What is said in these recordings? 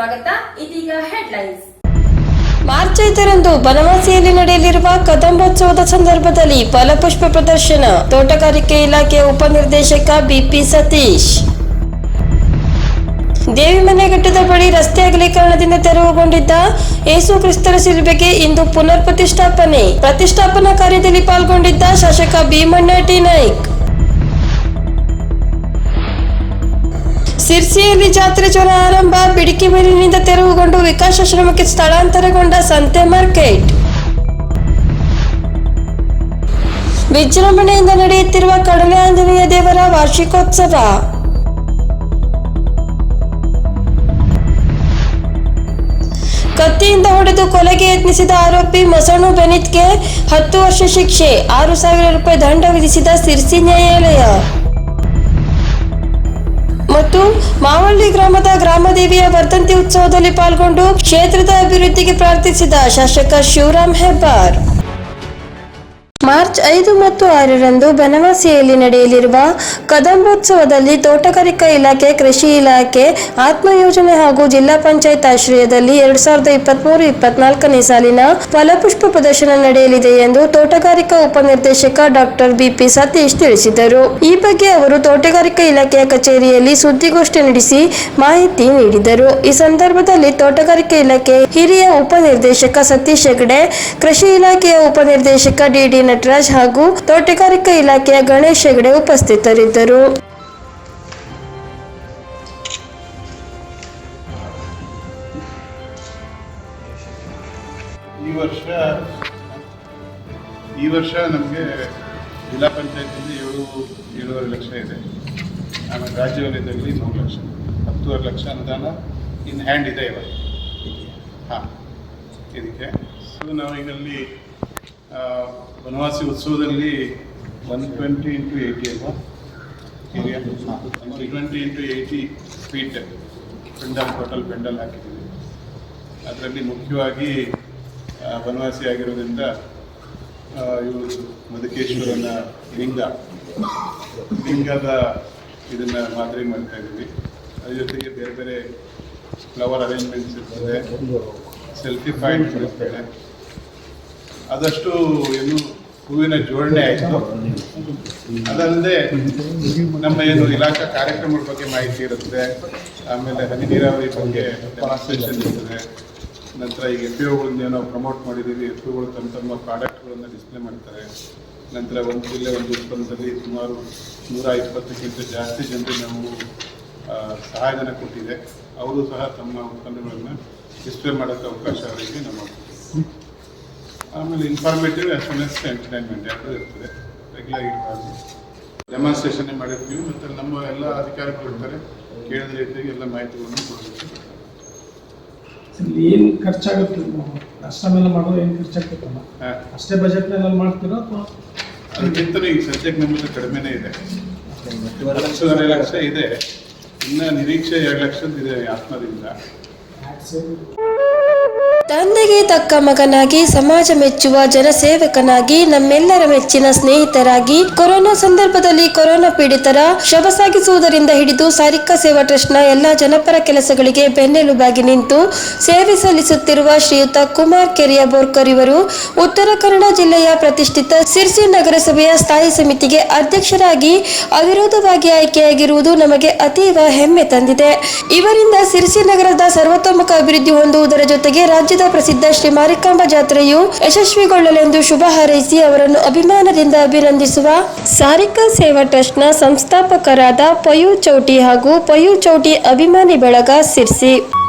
ಸ್ವಾಗತ. ಇದೀಗ headlines March ಐದರಂದು ಬನವಾಸಿಯಲ್ಲಿ ನಡೆಯಲಿರುವ ಕದಂಬೋತ್ಸವದ ಸಂದರ್ಭದಲ್ಲಿ ಫಲಪುಷ್ಪ ಪ್ರದರ್ಶನ. ತೋಟಗಾರಿಕೆ ಇಲಾಖೆ ಉಪನಿರ್ದೇಶಕ ಬಿಪಿ ಸತೀಶ್. ದೇವಿಮನೆಘಟ್ಟದ ಬಳಿ ರಸ್ತೆ ಅಗಲೀಕರಣದಿಂದ ತೆರವುಗೊಂಡಿದ್ದ ಯೇಸು ಕ್ರಿಸ್ತರ ಶಿಲ್ಬೆಗೆ ಇಂದು ಪುನರ್ ಪ್ರತಿಷ್ಠಾಪನೆ. ಪ್ರತಿಷ್ಠಾಪನಾ ಕಾರ್ಯದಲ್ಲಿ ಪಾಲ್ಗೊಂಡಿದ್ದ ಶಾಸಕ ಭೀಮಣ್ಣ ಟಿ. ನಾಯ್ಕ್. ಸಿರ್ಸಿಯಲ್ಲಿ ಜಾತ್ರೆ ಆರಂಭ, ಬಿಡಿಕಿ ಮೇಲಿನಿಂದ ತೆರವುಗೊಂಡು ವಿಕಾಸಾಶ್ರಮಕ್ಕೆ ಸ್ಥಳಾಂತರಗೊಂಡ ಸಂತೆ ಮಾರ್ಕೆಟ್. ವಿಜೃಂಭಣೆಯಿಂದ ನಡೆಯುತ್ತಿರುವ ಕಡಲೆ ಆಂಜನೇಯ ದೇವರ ವಾರ್ಷಿಕೋತ್ಸವ. ಕತ್ತಿಯಿಂದ ಹೊಡೆದು ಕೊಲೆಗೆ ಯತ್ನಿಸಿದ ಆರೋಪಿ ಮಸಣು ಬೆನಿತ್ಗೆ ಹತ್ತು ವರ್ಷ ಶಿಕ್ಷೆ, ಆರು ಸಾವಿರ ರೂಪಾಯಿ ದಂಡ ವಿಧಿಸಿದ ಸಿರ್ಸಿ ನ್ಯಾಯಾಲಯ. ಮತ್ತು ಮಾವಳ್ಳಿ ಗ್ರಾಮದ ಗ್ರಾಮದೇವಿಯ ವರ್ಧಂತಿ ಉತ್ಸವದಲ್ಲಿ ಪಾಲ್ಗೊಂಡು ಕ್ಷೇತ್ರದ ಅಭಿವೃದ್ಧಿಗೆ ಪ್ರಾರ್ಥಿಸಿದ ಶಾಸಕ ಶಿವರಾಮ್ ಹೆಬ್ಬಾರ್. ಮಾರ್ಚ್ ಐದು ಮತ್ತು ಆರರಂದು ಬನವಾಸಿಯಲ್ಲಿ ನಡೆಯಲಿರುವ ಕದಂಬೋತ್ಸವದಲ್ಲಿ ತೋಟಗಾರಿಕಾ ಇಲಾಖೆ, ಕೃಷಿ ಇಲಾಖೆ ಆತ್ಮ ಯೋಜನೆ ಹಾಗೂ ಜಿಲ್ಲಾ ಪಂಚಾಯತ್ ಆಶ್ರಯದಲ್ಲಿ ಎರಡ್ ಸಾವಿರದ ಇಪ್ಪತ್ಮೂರು ಇಪ್ಪತ್ನಾಲ್ಕನೇ ಸಾಲಿನ ಫಲಪುಷ್ಪ ಪ್ರದರ್ಶನ ನಡೆಯಲಿದೆ ಎಂದು ತೋಟಗಾರಿಕಾ ಉಪನಿರ್ದೇಶಕ ಡಾಕ್ಟರ್ ಬಿಪಿ ಸತೀಶ್ ತಿಳಿಸಿದರು. ಈ ಬಗ್ಗೆ ಅವರು ತೋಟಗಾರಿಕಾ ಇಲಾಖೆಯ ಕಚೇರಿಯಲ್ಲಿ ಸುದ್ದಿಗೋಷ್ಠಿ ನಡೆಸಿ ಮಾಹಿತಿ ನೀಡಿದರು. ಈ ಸಂದರ್ಭದಲ್ಲಿ ತೋಟಗಾರಿಕಾ ಇಲಾಖೆ ಹಿರಿಯ ಉಪನಿರ್ದೇಶಕ ಸತೀಶ್ ಹೆಗಡೆ, ಕೃಷಿ ಇಲಾಖೆಯ ಉಪನಿರ್ದೇಶಕ ಡಿಡಿ ನಟರಾಜ್ ಹಾಗೂ ತೋಟಗಾರಿಕಾ ಇಲಾಖೆಯ ಗಣೇಶ್ ಹೆಗಡೆ ಉಪಸ್ಥಿತರಿದ್ದರು. ಈ ವರ್ಷ ಈ ವರ್ಷ ನಮಗೆ ಜಿಲ್ಲಾ ಪಂಚಾಯತಿಯಲ್ಲಿ ಏಳು ಏಳುವರೆ ಲಕ್ಷ ಇದೆ. ಆಮೇಲೆ ರಾಜ್ಯ ವಲಯದಲ್ಲಿ ಮೂರು ಲಕ್ಷ. ಹತ್ತುವರೆ ಲಕ್ಷ ಅನುದಾನ ಇನ್ ಹ್ಯಾಂಡ್ ಇದೆ ಇವಾಗ ಹಾಂ ಇದಕ್ಕೆ. ಸೊ ನಾವು ಆ, ವನವಾಸಿ ಉತ್ಸವದಲ್ಲಿ ಒನ್ ಟ್ವೆಂಟಿ ಇಂಟು ಏಯ್ಟಿ ಅಲ್ವಾ? Area one twenty into eighty feet pandal total pandal ಹಾಕಿದ್ದೀವಿ. ಅದರಲ್ಲಿ ಮುಖ್ಯವಾಗಿ ಬನವಾಸಿ ವನವಾಸಿ ಆಗಿರೋದ್ರಿಂದ ಇವರು ಮಧುಕೇಶ್ವರನ ಲಿಂಗ ಲಿಂಗದ ಇದನ್ನ ಮಾದರಿ ಮಾಡ್ತಾ ಇದ್ದೀವಿ. ಅದ್ರ ಜೊತೆಗೆ ಬೇರೆ ಬೇರೆ ಫ್ಲವರ್ ಅರೇಂಜ್ಮೆಂಟ್ಸ್ ಇರ್ತದೆ. ಸೆಲ್ಫಿ ಪಾಯಿಂಟ್ಸ್ ಇರ್ತದೆ. ಆದಷ್ಟು ಏನು ಹೂವಿನ ಜೋಡಣೆ ಆಯಿತು? ಅದಲ್ಲದೆ ನಮ್ಮ ಏನು ಇಲಾಖಾ ಕಾರ್ಯಕ್ರಮಗಳ ಬಗ್ಗೆ ಮಾಹಿತಿ ಇರುತ್ತೆ. ಆಮೇಲೆ ಹನಿ ನೀರಾವರಿ ಬಗ್ಗೆ ಡೆಮಾನ್ಸ್ಟ್ರೇಷನ್ ಇರ್ತದೆ. ನಂತರ ಈಗ ಎಫ್ ಗಳನ್ನ ನಾವು ಪ್ರಮೋಟ್ ಮಾಡಿದ್ದೀವಿ ಎಫ್ ತಮ್ಮ ತಮ್ಮ ಪ್ರಾಡಕ್ಟ್ಗಳನ್ನು ಡಿಸ್ಪ್ಲೇ ಮಾಡ್ತಾರೆ. ನಂತರ ಒಂದು ಜಿಲ್ಲೆ, ಒಂದು ಉತ್ಪನ್ನದಲ್ಲಿ ಸುಮಾರು ನೂರ ಇಪ್ಪತ್ತಕ್ಕಿಂತ ಜಾಸ್ತಿ ಜನರಿಗೆ ನಾವು ಸಹಾಯಧನ ಕೊಟ್ಟಿದೆ. ಅವರು ಸಹ ತಮ್ಮ ಉತ್ಪನ್ನಗಳನ್ನು ಡಿಸ್ಪ್ಲೇ ಮಾಡೋಕ್ಕೆ ಅವಕಾಶ ಅವರಿಗೆ ನಮ್ಮ ಆಮೇಲೆ informative as well as entertainment ಎರಡೂ ಇರ್ತದೆ ರೆಗ್ಯುಲರ್ ಇರ್ಬಾರ್ದು ಡೆಮಾನ್ಸ್ಟ್ರೇಷನ್ ಮಾಡಿರ್ತೀವಿ. ಮತ್ತು ನಮ್ಮ ಎಲ್ಲ ಅಧಿಕಾರಿಗಳು ಇರ್ತಾರೆ. ಕೇಳಿದ ರೀತಿಯಾಗಿ ಎಲ್ಲ ಮಾಹಿತಿಗಳನ್ನು ಕೊಡಬೇಕು. ಇಲ್ಲಿ ಏನು ಖರ್ಚಾಗುತ್ತೆ? ಅಷ್ಟಮೆಲ್ಲ ಮಾಡೋದು ಏನು ಖರ್ಚಾಗ್ತೈತಲ್ಲ ಅಷ್ಟೇ ಬಜೆಟ್ನಲ್ಲಿ ಮಾಡ್ತೀರೋ ಅಥವಾ? ಅದಕ್ಕಿಂತ ಈಗ ಸದ್ಯಕ್ಕೆ ನಮ್ಮದು ಕಡಿಮೆನೇ ಇದೆ. ಹತ್ತುವರೆ ಲಕ್ಷ ಇದೆ. ಇನ್ನು ನಿರೀಕ್ಷೆ ಎರಡು ಲಕ್ಷದ ಇದೆ ಆತ್ಮದಿಂದ. ತಂದೆಗೆ ತಕ್ಕ ಮಗನಾಗಿ, ಸಮಾಜ ಮೆಚ್ಚುವ ಜನಸೇವಕನಾಗಿ, ನಮ್ಮೆಲ್ಲರ ಮೆಚ್ಚಿನ ಸ್ನೇಹಿತರಾಗಿ, ಕೊರೋನಾ ಸಂದರ್ಭದಲ್ಲಿ ಕೊರೋನಾ ಪೀಡಿತರ ಶವ ಸಾಗಿಸುವುದರಿಂದ ಹಿಡಿದು ಸಾರಿಕಾ ಸೇವಾ ಟ್ರಸ್ಟ್ನ ಎಲ್ಲಾ ಜನಪರ ಕೆಲಸಗಳಿಗೆ ಬೆನ್ನೆಲುಬಾಗಿ ನಿಂತು ಸೇವೆ ಸಲ್ಲಿಸುತ್ತಿರುವ ಶ್ರೀಯುತ ಕುಮಾರ್ ಕೆರಿಯ ಬೋರ್ಕರ್ ಇವರು ಉತ್ತರ ಕನ್ನಡ ಜಿಲ್ಲೆಯ ಪ್ರತಿಷ್ಠಿತ ಸಿರ್ಸಿ ನಗರಸಭೆಯ ಸ್ಥಾಯಿ ಸಮಿತಿಗೆ ಅಧ್ಯಕ್ಷರಾಗಿ ಅವಿರೋಧವಾಗಿ ಆಯ್ಕೆಯಾಗಿರುವುದು ನಮಗೆ ಅತೀವ ಹೆಮ್ಮೆ ತಂದಿದೆ. ಇವರಿಂದ ಸಿರ್ಸಿ ನಗರದ ಸರ್ವತೋಮುಖ ಅಭಿವೃದ್ಧಿ ಹೊಂದುವುದರ ಜೊತೆಗೆ ರಾಜ್ಯದ ಪ್ರಸಿದ್ಧ ಶ್ರೀ ಮಾರಿಕಾಂಬ ಜಾತ್ರೆಯು ಯಶಸ್ವಿಗೊಳ್ಳಲೆಂದು ಶುಭ ಹಾರೈಸಿ ಅವರನ್ನು ಅಭಿಮಾನದಿಂದ ಅಭಿನಂದಿಸುವ ಸಾರಿಕಾ ಸೇವಾ ಟ್ರಸ್ಟ್ನ ಸಂಸ್ಥಾಪಕರಾದ ಪಯು ಚೌಟಿ ಹಾಗೂ ಪಯು ಚೌಟಿ ಅಭಿಮಾನಿ ಬಳಗ ಸಿರ್ಸಿ.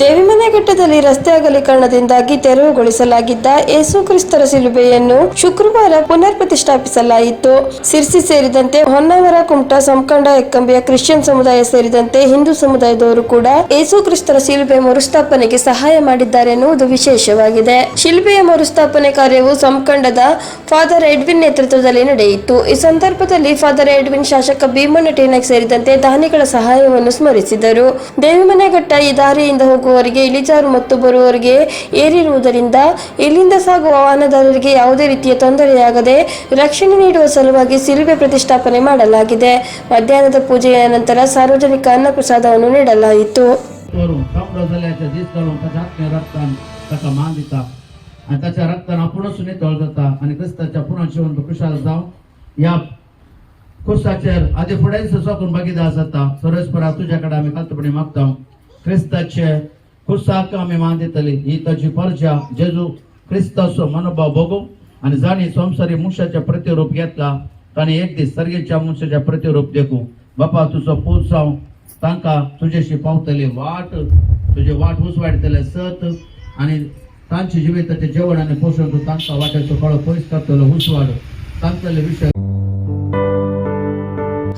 ದೇವಿಮನೆಘಟ್ಟದಲ್ಲಿ ರಸ್ತೆ ಅಗಲೀಕರಣದಿಂದಾಗಿ ತೆರವುಗೊಳಿಸಲಾಗಿದ್ದ ಯೇಸು ಕ್ರಿಸ್ತರ ಶಿಲುಬೆಯನ್ನು ಶುಕ್ರವಾರ ಪುನರ್ ಪ್ರತಿಷ್ಠಾಪಿಸಲಾಯಿತು ಸಿರ್ಸಿ ಸೇರಿದಂತೆ ಹೊನ್ನಾವರ, ಕುಮಟ, ಸಂಕಂಡ, ಎಕ್ಕಂಬಿಯ ಕ್ರಿಶ್ಚಿಯನ್ ಸಮುದಾಯ ಸೇರಿದಂತೆ ಹಿಂದೂ ಸಮುದಾಯದವರು ಕೂಡ ಯೇಸು ಕ್ರಿಸ್ತರ ಶಿಲುಬೆ ಮರುಸ್ಥಾಪನೆಗೆ ಸಹಾಯ ಮಾಡಿದ್ದಾರೆ ಎನ್ನುವುದು ವಿಶೇಷವಾಗಿದೆ. ಶಿಲ್ಬೆಯ ಮರುಸ್ಥಾಪನೆ ಕಾರ್ಯವು ಸಂಕಂಡದ ಫಾದರ್ ಎಡ್ವಿನ್ ನೇತೃತ್ವದಲ್ಲಿ ನಡೆಯಿತು. ಈ ಸಂದರ್ಭದಲ್ಲಿ ಫಾದರ್ ಎಡ್ವಿನ್ ಶಾಸಕ ಭೀಮಣ್ಣ ಟೇನಕ್ ಸೇರಿದಂತೆ ದಾನಿಗಳ ಸಹಾಯವನ್ನು ಸ್ಮರಿಸಿದರು. ದೇವಿಮನೆಘಟ್ಟ ಈ ದಾರಿಯಿಂದ ಹೋಗುವವರಿಗೆ ಇಳಿಜಾರು ಮತ್ತು ಬರುವವರಿಗೆ ಏರಿರುವುದರಿಂದ ಇಲ್ಲಿಂದ ಸಾಗುವ ವಾಹನದಾರರಿಗೆ ಯಾವುದೇ ರೀತಿಯ ತೊಂದರೆಯಾಗದೆ ರಕ್ಷಣೆ ನೀಡುವ ಸಲುವಾಗಿ ಸಿಲುಬೆ ಪ್ರತಿಷ್ಠಾಪನೆ ಮಾಡಲಾಗಿದೆ ಮಧ್ಯಾಹ್ನದ ಪೂಜೆಯ ನಂತರ ಸಾರ್ವಜನಿಕ ಅನ್ನಪ್ರಸಾದವನ್ನು ನೀಡಲಾಯಿತು वरून कमर झाल्याच्या दीस घालून त्याच्या आत्म्या रक्तान ताका मान दिता आणि त्याच्या रक्तान आपुणूच नितळ जाता आणि क्रिस्ताच्या पुन्हा जिवंत खुशाल जावन ह्या खुर्साचेर आदी फुडें सोकून बगिदा जाता सर्वेस्परा तुझ्या कडे आमी कालतपणे मागता क्रिस्ताचे खुर्साक आमी मान दितली ही ताची पर्जा जेजू क्रिस्ताचो मनोभाव बघू आणि जाणी संसारी मनशाचे प्रतिरूप घेतला ताणी एक दीस सर्गेच्या मुशाच्या प्रतिरूप देखू बापा तुझो पोसाव जावं तांकां तुजेशी पावतले वाट तुझे वाट उसवाडतले सत आणि तांचे जिविताचे जेवण आणि पोषण तू तांकां वाट्याचो कळो पयस करतलो उसवाड तांतले विषय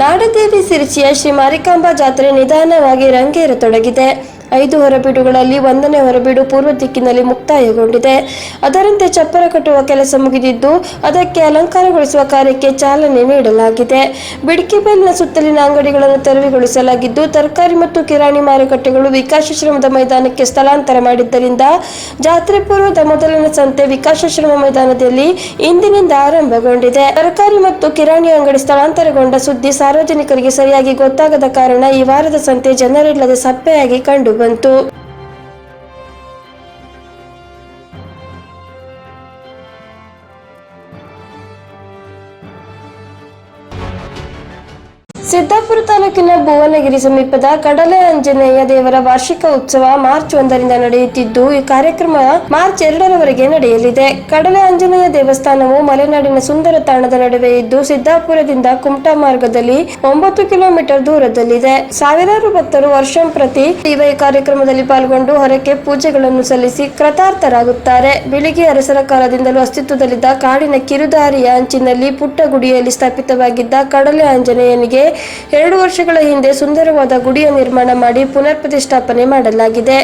ನಾಡದೇವಿ ಸಿರಿಚಿಯ ಶ್ರೀ ಮಾರಿಕಾಂಬಾ ಜಾತ್ರೆ ನಿಧಾನವಾಗಿ ರಂಗೇರತೊಡಗಿದೆ. ಐದು ಹೊರಬೀಡುಗಳಲ್ಲಿ ಒಂದನೇ ಹೊರಬೀಡು ಪೂರ್ವ ದಿಕ್ಕಿನಲ್ಲಿ ಮುಕ್ತಾಯಗೊಂಡಿದೆ. ಅದರಂತೆ ಚಪ್ಪರ ಕಟ್ಟುವ ಕೆಲಸ ಮುಗಿದಿದ್ದು, ಅದಕ್ಕೆ ಅಲಂಕಾರಗೊಳಿಸುವ ಕಾರ್ಯಕ್ಕೆ ಚಾಲನೆ ನೀಡಲಾಗಿದೆ. ಬಿಡಿಕೆಬೆಲ್ನ ಸುತ್ತಲಿನ ಅಂಗಡಿಗಳನ್ನು ತೆರವುಗೊಳಿಸಲಾಗಿದ್ದು, ತರಕಾರಿ ಮತ್ತು ಕಿರಾಣಿ ಮಾರುಕಟ್ಟೆಗಳು ವಿಕಾಸಶ್ರಮದ ಮೈದಾನಕ್ಕೆ ಸ್ಥಳಾಂತರ ಮಾಡಿದ್ದರಿಂದ ಜಾತ್ರೆ ಪೂರ್ವದ ಮೊದಲನೇ ಸಂತೆ ವಿಕಾಸಶ್ರಮ ಮೈದಾನದಲ್ಲಿ ಇಂದಿನಿಂದ ಆರಂಭಗೊಂಡಿದೆ. ತರಕಾರಿ ಮತ್ತು ಕಿರಾಣಿ ಅಂಗಡಿ ಸ್ಥಳಾಂತರಗೊಂಡ ಸುದ್ದಿ ಸಾರ್ವಜನಿಕರಿಗೆ ಸರಿಯಾಗಿ ಗೊತ್ತಾಗದ ಕಾರಣ ಈ ವಾರದ ಸಂತೆ ಜನರಿಲ್ಲದೆ ಸಪ್ಪೆಯಾಗಿ berbentuk ಸಿದ್ದಾಪುರ ತಾಲೂಕಿನ ಭುವನಗಿರಿ ಸಮೀಪದ ಕಡಲೆ ಆಂಜನೇಯ ದೇವರ ವಾರ್ಷಿಕ ಉತ್ಸವ ಮಾರ್ಚ್ ಒಂದರಿಂದ ನಡೆಯುತ್ತಿದ್ದು, ಈ ಕಾರ್ಯಕ್ರಮ ಮಾರ್ಚ್ ಎರಡರವರೆಗೆ ನಡೆಯಲಿದೆ. ಕಡಲೆ ಆಂಜನೇಯ ದೇವಸ್ಥಾನವು ಮಲೆನಾಡಿನ ಸುಂದರ ತಾಣದ ನಡುವೆ ಇದ್ದು, ಸಿದ್ದಾಪುರದಿಂದ ಕುಮಟಾ ಮಾರ್ಗದಲ್ಲಿ ಒಂಬತ್ತು ಕಿಲೋಮೀಟರ್ ದೂರದಲ್ಲಿದೆ. ಸಾವಿರಾರು ಭಕ್ತರು ವರ್ಷಂಪ್ರತಿ ಈ ಕಾರ್ಯಕ್ರಮದಲ್ಲಿ ಪಾಲ್ಗೊಂಡು, ಹೊರಕ್ಕೆ ಪೂಜೆಗಳನ್ನು ಸಲ್ಲಿಸಿ ಕೃತಾರ್ಥರಾಗುತ್ತಾರೆ. ಬೆಳಿಗ್ಗೆ ಅರಸರ ಕಾಲದಿಂದಲೂ ಅಸ್ತಿತ್ವದಲ್ಲಿದ್ದ ಕಾಡಿನ ಕಿರುದಾರಿಯ ಅಂಚಿನಲ್ಲಿ ಪುಟ್ಟ ಗುಡಿಯಲ್ಲಿ ಸ್ಥಾಪಿತವಾಗಿದ್ದ ಕಡಲೆ ಆಂಜನೇಯನಿಗೆ ಎರಡು ವರ್ಷಗಳ ಹಿಂದೆ ಸುಂದರವಾದ ಗುಡಿಯ ನಿರ್ಮಾಣ ಮಾಡಿ ಪುನರ್ ಪ್ರತಿಷ್ಠಾಪನೆ ಮಾಡಲಾಗಿದೆ.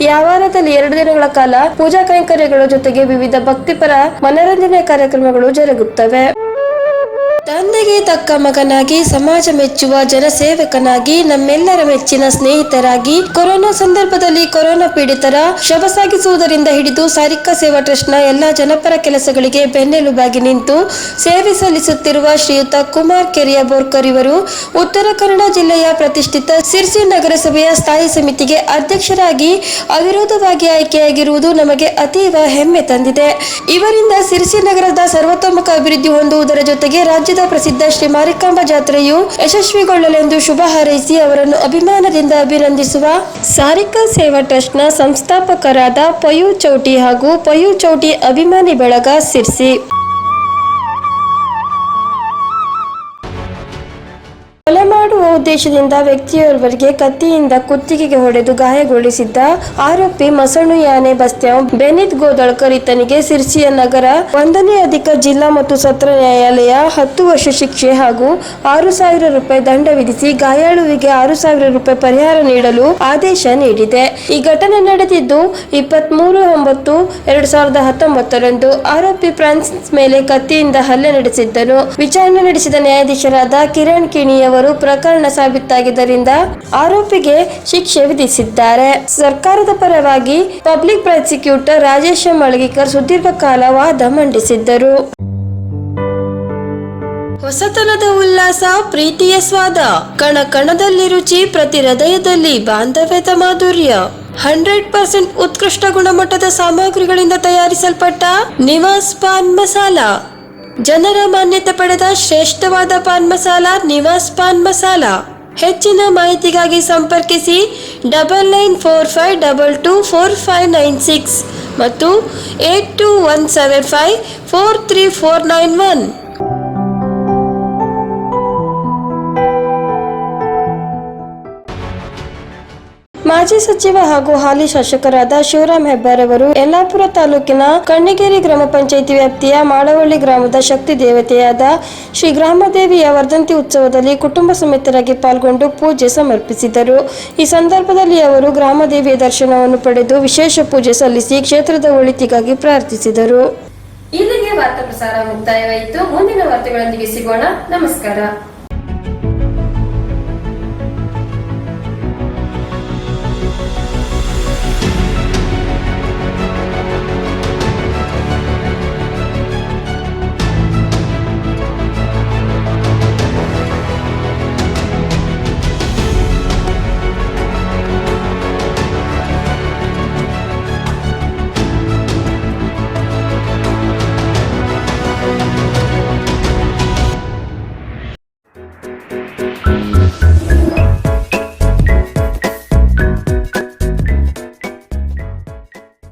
ಈ ಆವಾರದಲ್ಲಿ ಎರಡು ದಿನಗಳ ಕಾಲ ಪೂಜಾ ಕೈಂಕರ್ಯಗಳ ಜೊತೆಗೆ ವಿವಿಧ ಭಕ್ತಿಪರ ಮನರಂಜನೆ ಕಾರ್ಯಕ್ರಮಗಳು ಜರುಗುತ್ತವೆ. ತಂದೆಗೆ ತಕ್ಕ ಮಗನಾಗಿ ಸಮಾಜ ಮೆಚ್ಚುವ ಜನಸೇವಕನಾಗಿ ನಮ್ಮೆಲ್ಲರ ಮೆಚ್ಚಿನ ಸ್ನೇಹಿತರಾಗಿ ಕೊರೋನಾ ಸಂದರ್ಭದಲ್ಲಿ ಕೊರೋನಾ ಪೀಡಿತರ ಶವ ಸಾಗಿಸುವುದರಿಂದ ಹಿಡಿದು ಸಾರಿಕಾ ಸೇವಾ ಟ್ರಸ್ಟ್ನ ಎಲ್ಲಾ ಜನಪರ ಕೆಲಸಗಳಿಗೆ ಬೆನ್ನೆಲುಬಾಗಿ ನಿಂತು ಸೇವೆ ಸಲ್ಲಿಸುತ್ತಿರುವ ಶ್ರೀಯುತ ಕುಮಾರ್ ಕೆರಿಯ ಬೋರ್ಕರ್ ಇವರು ಉತ್ತರ ಕನ್ನಡ ಜಿಲ್ಲೆಯ ಪ್ರತಿಷ್ಠಿತ ಸಿರ್ಸಿ ನಗರಸಭೆಯ ಸ್ಥಾಯಿ ಸಮಿತಿಗೆ ಅಧ್ಯಕ್ಷರಾಗಿ ಅವಿರೋಧವಾಗಿ ಆಯ್ಕೆಯಾಗಿರುವುದು ನಮಗೆ ಅತೀವ ಹೆಮ್ಮೆ ತಂದಿದೆ. ಇವರಿಂದ ಸಿರ್ಸಿ ನಗರದ ಸರ್ವತೋಮುಖ ಅಭಿವೃದ್ಧಿ ಹೊಂದುವುದರ ಜೊತೆಗೆ ರಾಜ್ಯದ ಪ್ರಸಿದ್ಧ ಶ್ರೀ ಮಾರಿಕಾಂಬಾ ಜಾತ್ರೆಯು ಯಶಸ್ವಿಗೊಳ್ಳಲೆಂದು ಶುಭ ಹಾರೈಸಿ ಅವರನ್ನು ಅಭಿಮಾನದಿಂದ ಅಭಿನಂದಿಸುವ ಸಾರಿಕಾ ಸೇವಾ ಟ್ರಸ್ಟ್ನ ಸಂಸ್ಥಾಪಕರಾದ ಪಯು ಚೌಟಿ ಹಾಗೂ ಪಯು ಚೌಟಿ ಅಭಿಮಾನಿ ಬಳಗ ಸಿರ್ಸಿ. ಕೊಲೆ ಮಾಡುವ ಉದ್ದೇಶದಿಂದ ವ್ಯಕ್ತಿಯೋರ್ವರಿಗೆ ಕತ್ತಿಯಿಂದ ಕುತ್ತಿಗೆಗೆ ಹೊಡೆದು ಗಾಯಗೊಳಿಸಿದ್ದ ಆರೋಪಿ ಮಸಣು ಯಾನೆ ಬಸ್ತ್ಯ ಬೆನಿತ್ ಗೋದಳ್ಕರ್ ಈತನಿಗೆ ಸಿರ್ಸಿಯ ನಗರ, ಒಂದನೇ ಅಧಿಕ ಜಿಲ್ಲಾ ಮತ್ತು ಸತ್ರ ನ್ಯಾಯಾಲಯ ಹತ್ತು ವರ್ಷ ಶಿಕ್ಷೆ ಹಾಗೂ ಆರು ಸಾವಿರ ರೂಪಾಯಿ ದಂಡ ವಿಧಿಸಿ ಗಾಯಾಳುವಿಗೆ ಆರು ಸಾವಿರ ರೂಪಾಯಿ ಪರಿಹಾರ ನೀಡಲು ಆದೇಶ ನೀಡಿದೆ. ಈ ಘಟನೆ ನಡೆದಿದ್ದು ಇಪ್ಪತ್ಮೂರು ಒಂಬತ್ತು ಎರಡು ಸಾವಿರದ ಹತ್ತೊಂಬತ್ತರಂದು. ಆರೋಪಿ ಫ್ರಾನ್ಸಿಸ್ ಮೇಲೆ ಕತ್ತಿಯಿಂದ ಹಲ್ಲೆ ನಡೆಸಿದ್ದನು. ವಿಚಾರಣೆ ನಡೆಸಿದ ನ್ಯಾಯಾಧೀಶರಾದ ಕಿರಣ್ ಕಿಣಿಯವರು ಪ್ರಕರಣ ಸಾಬೀತಾಗಿದ್ದರಿಂದ ಆರೋಪಿಗೆ ಶಿಕ್ಷೆ ವಿಧಿಸಿದ್ದಾರೆ. ಸರ್ಕಾರದ ಪರವಾಗಿ ಪಬ್ಲಿಕ್ ಪ್ರಾಸಿಕ್ಯೂಟರ್ ರಾಜೇಶ ಮಳಗಿಕರ್ ಸುದೀರ್ಘ ಕಾಲ ವಾದ ಮಂಡಿಸಿದ್ದರು. ಹೊಸತನದ ಉಲ್ಲಾಸ, ಪ್ರೀತಿಯ ಸ್ವಾದ, ಕಣ ಕಣದಲ್ಲಿ ರುಚಿ, ಪ್ರತಿ ಹೃದಯದಲ್ಲಿ ಬಾಂಧವ್ಯದ ಮಾಧುರ್ಯ. ಹಂಡ್ರೆಡ್ ಪರ್ಸೆಂಟ್ ಉತ್ಕೃಷ್ಟ ಗುಣಮಟ್ಟದ ಸಾಮಗ್ರಿಗಳಿಂದ ತಯಾರಿಸಲ್ಪಟ್ಟ ನಿವಾಸ್ ಪಾನ್ ಮಸಾಲ. ಜನರ ಮಾನ್ಯತೆ ಪಡೆದ ಶ್ರೇಷ್ಠವಾದ ಪಾನ್ ಮಸಾಲ, ನಿವಾಸ್ ಪಾನ್ ಮಸಾಲ. ಹೆಚ್ಚಿನ ಮಾಹಿತಿಗಾಗಿ ಸಂಪರ್ಕಿಸಿ double nine four five double two four five nine six ಮತ್ತು eight two one seven five four three four nine one ಮಾಜಿ ಸಚಿವ ಹಾಗೂ ಹಾಲಿ ಶಾಸಕರಾದ ಶಿವರಾಮ್ ಹೆಬ್ಬಾರ್ ಅವರು ಯಲ್ಲಾಪುರ ತಾಲೂಕಿನ ಕಣ್ಣಿಗೇರಿ ಗ್ರಾಮ ಪಂಚಾಯಿತಿ ವ್ಯಾಪ್ತಿಯ ಮಾಳವಳ್ಳಿ ಗ್ರಾಮದ ಶಕ್ತಿ ದೇವತೆಯಾದ ಶ್ರೀ ಗ್ರಾಮದೇವಿಯ ವರ್ಧಂತಿ ಉತ್ಸವದಲ್ಲಿ ಕುಟುಂಬ ಸಮೇತರಾಗಿ ಪಾಲ್ಗೊಂಡು ಪೂಜೆ ಸಮರ್ಪಿಸಿದರು. ಈ ಸಂದರ್ಭದಲ್ಲಿ ಅವರು ಗ್ರಾಮದೇವಿಯ ದರ್ಶನವನ್ನು ಪಡೆದು ವಿಶೇಷ ಪೂಜೆ ಸಲ್ಲಿಸಿ ಕ್ಷೇತ್ರದ ಒಳಿತಿಗಾಗಿ ಪ್ರಾರ್ಥಿಸಿದರು. ಇಲ್ಲಿಗೆ ವಾರ್ತಾ ಪ್ರಸಾರ ಮುಕ್ತಾಯವಾಯಿತು. ಮುಂದಿನ ವಾರ್ತೆಗಳೊಂದಿಗೆ ಸಿಗೋಣ. ನಮಸ್ಕಾರ.